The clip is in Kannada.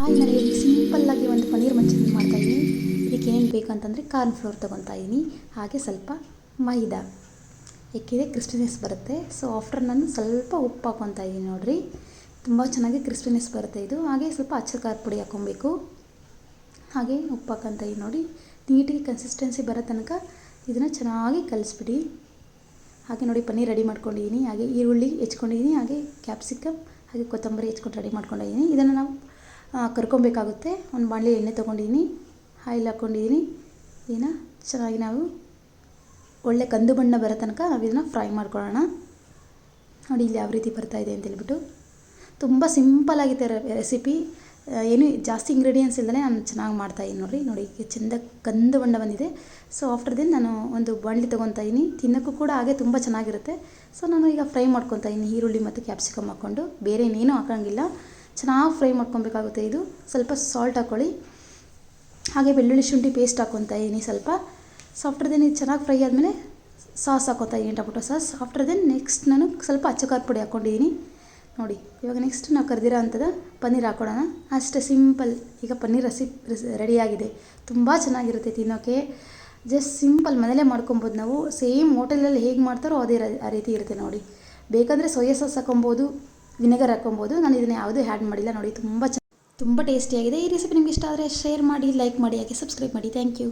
ಹಾಯ್ ನಾನು ಇಲ್ಲಿ ಸಿಂಪಲ್ಲಾಗಿ ಒಂದು ಪನ್ನೀರ್ ಮಂಚೂರಿಯನ್ ಮಾಡ್ತಾಯಿದ್ದೀನಿ ಇದಕ್ಕೆ ಏನೇನು ಬೇಕು ಅಂತಂದರೆ ಕಾರ್ನ್ ಫ್ಲೋರ್ ತೊಗೊತಾ ಇದ್ದೀನಿ ಹಾಗೆ ಸ್ವಲ್ಪ ಮೈದಾ. ಏಕೆಂದರೆ ಕ್ರಿಸ್ಪಿನೆಸ್ ಬರುತ್ತೆ. ಸೊ ಆಫ್ಟರ್ ನಾನು ಸ್ವಲ್ಪ ಉಪ್ಪು ಹಾಕೊತಾ ಇದ್ದೀನಿ ನೋಡಿರಿ. ತುಂಬ ಚೆನ್ನಾಗಿ ಕ್ರಿಸ್ಪಿನೆಸ್ ಬರುತ್ತೆ ಇದು. ಹಾಗೆ ಸ್ವಲ್ಪ ಅಚ್ಚ ಖಾರ ಪುಡಿ ಹಾಕ್ಕೊಬೇಕು ಹಾಗೆ ಉಪ್ಪು ಹಾಕೊತ ಇದ್ದೀನಿ ನೋಡಿ. ನೀಟಿಗೆ ಕನ್ಸಿಸ್ಟೆನ್ಸಿ ಬರೋ ತನಕ ಇದನ್ನು ಚೆನ್ನಾಗಿ ಕಲಿಸ್ಬಿಡಿ. ಹಾಗೆ ನೋಡಿ, ಪನ್ನೀರ್ ರೆಡಿ ಮಾಡ್ಕೊಂಡಿದ್ದೀನಿ ಹಾಗೆ ಈರುಳ್ಳಿ ಹೆಚ್ಕೊಂಡಿದ್ದೀನಿ ಹಾಗೆ ಕ್ಯಾಪ್ಸಿಕಮ್ ಹಾಗೆ ಕೊತ್ತಂಬರಿ ಹೆಚ್ಕೊಂಡು ರೆಡಿ ಮಾಡ್ಕೊಂಡಿದ್ದೀನಿ ಇದನ್ನು ನಾವು ಕರ್ಕೊಬೇಕಾಗುತ್ತೆ. ಒಂದು ಬಾಣಲಿ ಎಣ್ಣೆ ತೊಗೊಂಡಿದ್ದೀನಿ ಆಯಿಲ್ ಹಾಕ್ಕೊಂಡಿದ್ದೀನಿ ಇದನ್ನು ಚೆನ್ನಾಗಿ ನಾವು ಒಳ್ಳೆ ಕಂದು ಬಣ್ಣ ಬರೋ ತನಕ ನಾವು ಇದನ್ನು ಫ್ರೈ ಮಾಡ್ಕೊಳ್ಳೋಣ. ನೋಡಿ ಇಲ್ಲಿ ಯಾವ ರೀತಿ ಬರ್ತಾ ಇದೆ ಅಂತ ಹೇಳ್ಬಿಟ್ಟು ತುಂಬ ಸಿಂಪಲ್ ಆಗಿದೆ ರೆಸಿಪಿ. ಏನು ಜಾಸ್ತಿ ಇಂಗ್ರೀಡಿಯೆಂಟ್ಸ್ ಇಲ್ಲದೇ ನಾನು ಚೆನ್ನಾಗಿ ಮಾಡ್ತಾಯಿದ್ದೀನಿ ನೋಡಿ ನೋಡಿ, ಈಗ ಚೆಂದ ಕಂದು ಬಣ್ಣ ಬಂದಿದೆ. ಸೊ ಆಫ್ಟರ್ ದೆನ್ ನಾನು ಒಂದು ಬಾಣಲಿ ತೊಗೊತಾಯಿನಿ ತಿನ್ನೋಕ್ಕೂ ಕೂಡ ಹಾಗೆ ತುಂಬ ಚೆನ್ನಾಗಿರುತ್ತೆ. ಸೊ ನಾನು ಈಗ ಫ್ರೈ ಮಾಡ್ಕೊತಾ ಇದ್ದೀನಿ ಈರುಳ್ಳಿ ಮತ್ತು ಕ್ಯಾಪ್ಸಿಕಮ್ ಹಾಕ್ಕೊಂಡು. ಬೇರೆ ಇನ್ನೇನು ಹಾಕೋಂಗಿಲ್ಲ. ಚೆನ್ನಾಗಿ ಫ್ರೈ ಮಾಡ್ಕೊಬೇಕಾಗುತ್ತೆ ಇದು. ಸ್ವಲ್ಪ ಸಾಲ್ಟ್ ಹಾಕ್ಕೊಳ್ಳಿ ಹಾಗೆ ಬೆಳ್ಳುಳ್ಳಿ ಶುಂಠಿ ಪೇಸ್ಟ್ ಹಾಕ್ಕೊತಾ ಇದ್ದೀನಿ ಸ್ವಲ್ಪ. ಸಾಫ್ಟರ್ ದೆನ್ ಇದು ಚೆನ್ನಾಗಿ ಫ್ರೈ ಆದಮೇಲೆ ಸಾಸ್ ಹಾಕ್ಕೊತಾ ಇದ್ದೀನಿ tomato sauce after then next ನಾನು ಸ್ವಲ್ಪ ಅಚ್ಚ ಖಾರ ಪುಡಿ ಹಾಕ್ಕೊಂಡಿದ್ದೀನಿ ನೋಡಿ, ಇವಾಗ ನೆಕ್ಸ್ಟ್ ನಾವು ಕರೆದಿರೋ ಅಂಥದ್ದು ಪನ್ನೀರ್ ಹಾಕ್ಕೊಳ್ಳೋಣ ಅಷ್ಟೇ ಸಿಂಪಲ್ ಈಗ ಪನ್ನೀರ್ ರೆಸಿಪಿ ರೆಡಿಯಾಗಿದೆ ತುಂಬ ಚೆನ್ನಾಗಿರುತ್ತೆ ತಿನ್ನೋಕ್ಕೆ ಜಸ್ಟ್ ಸಿಂಪಲ್ ಮನೇಲೇ ಮಾಡ್ಕೊಬೋದು ನಾವು. ಸೇಮ್ ಹೋಟೆಲಲ್ಲಿ ಹೇಗೆ ಮಾಡ್ತಾರೋ ಅದೇ ಆ ರೀತಿ ಇರುತ್ತೆ ನೋಡಿ. ಬೇಕಂದರೆ ಸೋಯಾ ಸಾಸ್ ಹಾಕೊಬೋದು ವಿನೆಗರ್ ಹಾಕೊಬೋದು ನಾನು ಇದನ್ನು ಯಾವುದೂ ಆ್ಯಡ್ ಮಾಡಿಲ್ಲ. ನೋಡಿ, ತುಂಬ ಚ, ತುಂಬ ಟೇಸ್ಟಿಯಾಗಿದೆ ಈ ರೆಸಿಪಿ ನಿಮ್ಗೆ ಇಷ್ಟ ಆದರೆ ಶೇರ್ ಮಾಡಿ ಲೈಕ್ ಮಾಡಿ, ಹಾಗೆ ಸಬ್ಸ್ಕ್ರೈಬ್ ಮಾಡಿ. Thank you